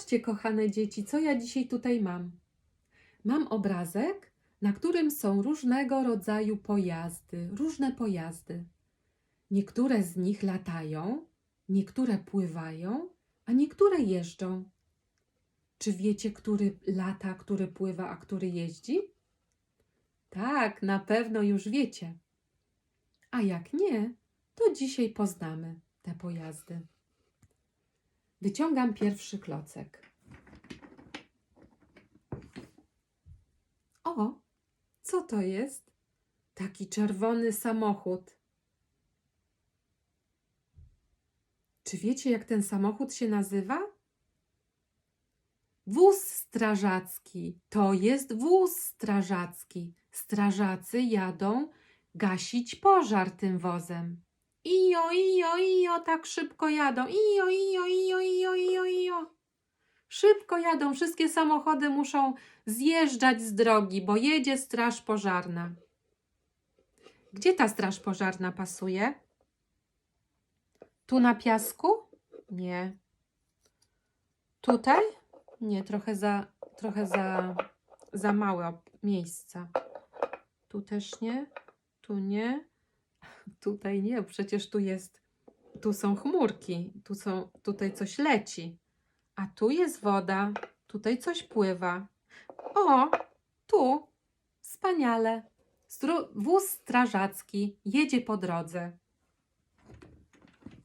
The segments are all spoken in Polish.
Zobaczcie, kochane dzieci, co ja dzisiaj tutaj mam. Mam obrazek, na którym są różnego rodzaju pojazdy, różne pojazdy. Niektóre z nich latają, niektóre pływają, a niektóre jeżdżą. Czy wiecie, który lata, który pływa, a który jeździ? Tak, na pewno już wiecie. A jak nie, to dzisiaj poznamy te pojazdy. Wyciągam pierwszy klocek. O, co to jest? Taki czerwony samochód. Czy wiecie, jak ten samochód się nazywa? Wóz strażacki. To jest wóz strażacki. Strażacy jadą gasić pożar tym wozem. Ijo, ijo, ijo, tak szybko jadą. Ijo, ijo, ijo, ijo, ijo, ijo. Szybko jadą, wszystkie samochody muszą zjeżdżać z drogi, bo jedzie straż pożarna. Gdzie ta straż pożarna pasuje? Tu na piasku? Nie. Tutaj? Nie, trochę za, trochę za, za małe miejsca. Tu też nie, tu nie, tutaj nie, przecież tu jest, tu są chmurki, tu są, tutaj coś leci, a tu jest woda, tutaj coś pływa. O, tu, wspaniale. Wóz strażacki jedzie po drodze.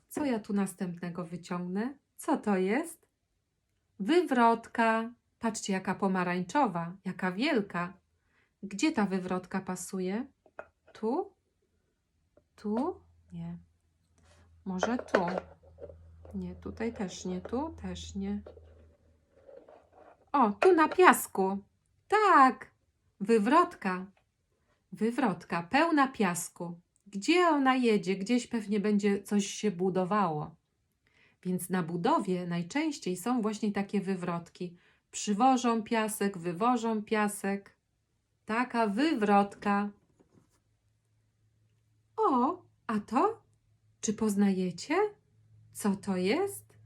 Co ja tu następnego wyciągnę? Co to jest? Wywrotka. Patrzcie, jaka pomarańczowa, jaka wielka. Gdzie ta wywrotka pasuje? Tu? Tu? Nie. Może tu? Nie, tutaj też nie, tu też nie. O, tu na piasku. Tak, wywrotka. Wywrotka, pełna piasku. Gdzie ona jedzie? Gdzieś pewnie będzie coś się budowało. Więc na budowie najczęściej są właśnie takie wywrotki. Przywożą piasek, wywożą piasek. Taka wywrotka. O, a to? Czy poznajecie? Co to jest?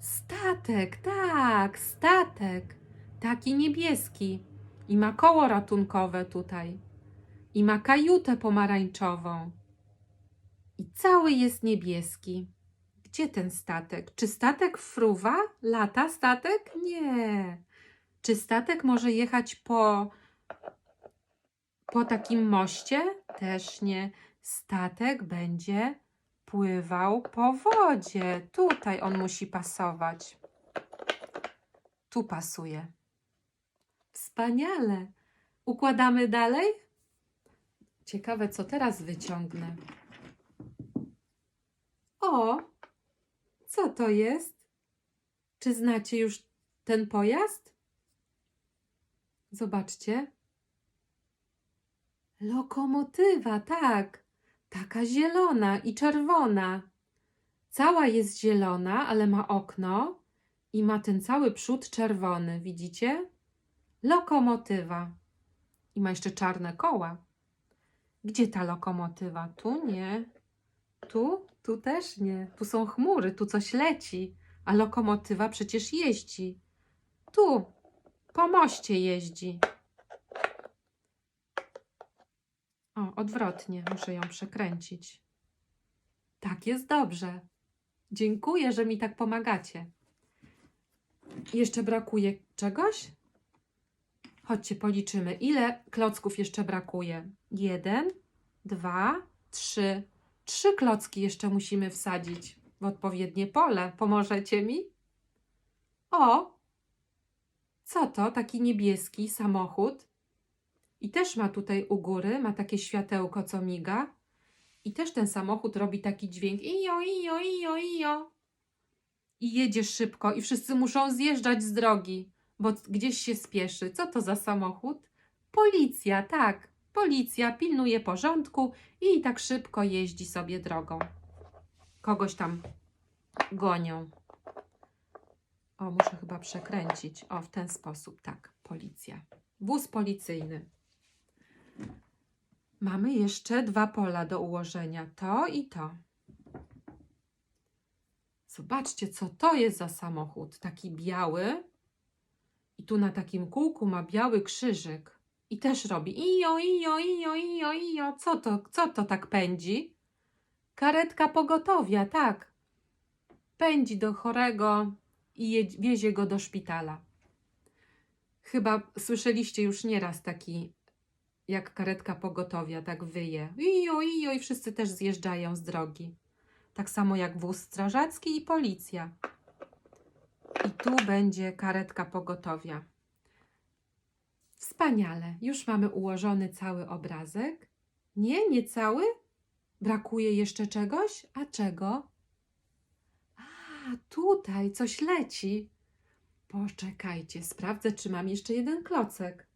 Statek, tak, statek. Taki niebieski. I ma koło ratunkowe tutaj. I ma kajutę pomarańczową. I cały jest niebieski. Gdzie ten statek? Czy statek fruwa? Lata statek? Nie. Czy statek może jechać po, po takim moście? Też nie. Statek będzie pływał po wodzie. Tutaj on musi pasować. Tu pasuje. Wspaniale. Układamy dalej? Ciekawe, co teraz wyciągnę. O, co to jest? Czy znacie już ten pojazd? Zobaczcie. Lokomotywa, tak. Taka zielona i czerwona. Cała jest zielona, ale ma okno i ma ten cały przód czerwony. Widzicie? Lokomotywa. I ma jeszcze czarne koła. Gdzie ta lokomotywa? Tu nie. Tu? Tu też nie. Tu są chmury, tu coś leci, a lokomotywa przecież jeździ. Tu, po moście jeździ. Odwrotnie, muszę ją przekręcić. Tak jest dobrze. Dziękuję, że mi tak pomagacie. Jeszcze brakuje czegoś? Chodźcie, policzymy. Ile klocków jeszcze brakuje? Jeden, dwa, trzy. Trzy klocki jeszcze musimy wsadzić w odpowiednie pole. Pomożecie mi? O! Co to? Taki niebieski samochód. I też ma tutaj u góry, ma takie światełko, co miga. I też ten samochód robi taki dźwięk. Ijo, ijo, ijo, ijo. I jedzie szybko i wszyscy muszą zjeżdżać z drogi, bo gdzieś się spieszy. Co to za samochód? Policja, tak. Policja pilnuje porządku i tak szybko jeździ sobie drogą. Kogoś tam gonią. O, muszę chyba przekręcić. O, w ten sposób, tak. Policja. Wóz policyjny. Mamy jeszcze dwa pola do ułożenia. To i to. Zobaczcie, co to jest za samochód. Taki biały. I tu na takim kółku ma biały krzyżyk. I też robi ijo, ijo, ijo, ijo, ijo. Co to, co to tak pędzi? Karetka pogotowia, tak. Pędzi do chorego i wiezie go do szpitala. Chyba słyszeliście już nieraz taki, jak karetka pogotowia, tak wyje. Ijo, ijo, i wszyscy też zjeżdżają z drogi. Tak samo jak wóz strażacki i policja. I tu będzie karetka pogotowia. Wspaniale. Już mamy ułożony cały obrazek. Nie, nie cały? Brakuje jeszcze czegoś? A czego? A, tutaj coś leci. Poczekajcie, sprawdzę, czy mam jeszcze jeden klocek.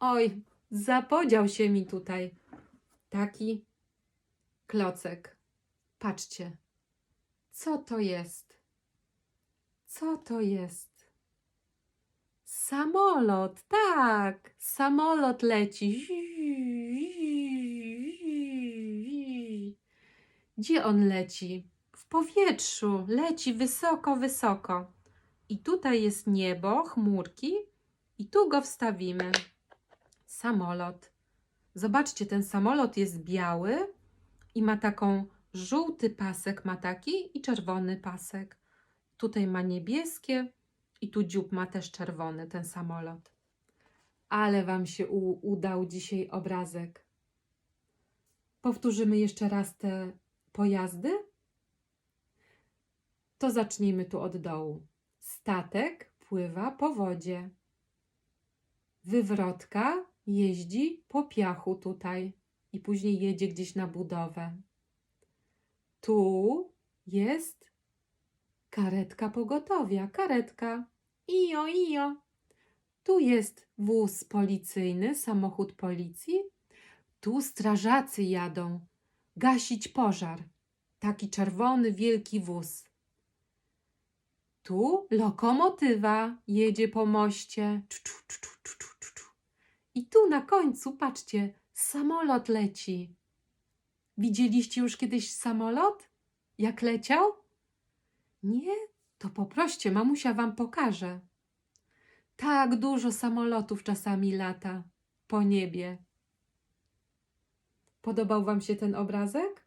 Oj, zapodział się mi tutaj taki klocek. Patrzcie, co to jest? Co to jest? Samolot, tak, samolot leci. Gdzie on leci? W powietrzu, leci wysoko, wysoko. I tutaj jest niebo, chmurki, i tu go wstawimy. Samolot. Zobaczcie, ten samolot jest biały i ma taką żółty pasek, ma taki i czerwony pasek. Tutaj ma niebieskie i tu dziób ma też czerwony, ten samolot. Ale Wam się udał dzisiaj obrazek. Powtórzymy jeszcze raz te pojazdy? To zacznijmy tu od dołu. Statek pływa po wodzie. Wywrotka jeździ po piachu tutaj i później jedzie gdzieś na budowę. Tu jest karetka pogotowia, karetka. Ijo, ijo. Tu jest wóz policyjny, samochód policji. Tu strażacy jadą gasić pożar. Taki czerwony, wielki wóz. Tu lokomotywa jedzie po moście. Czu, czu, czu, czu, czu. I tu na końcu, patrzcie, samolot leci. Widzieliście już kiedyś samolot? Jak leciał? Nie? To poproście, mamusia wam pokaże. Tak dużo samolotów czasami lata po niebie. Podobał wam się ten obrazek?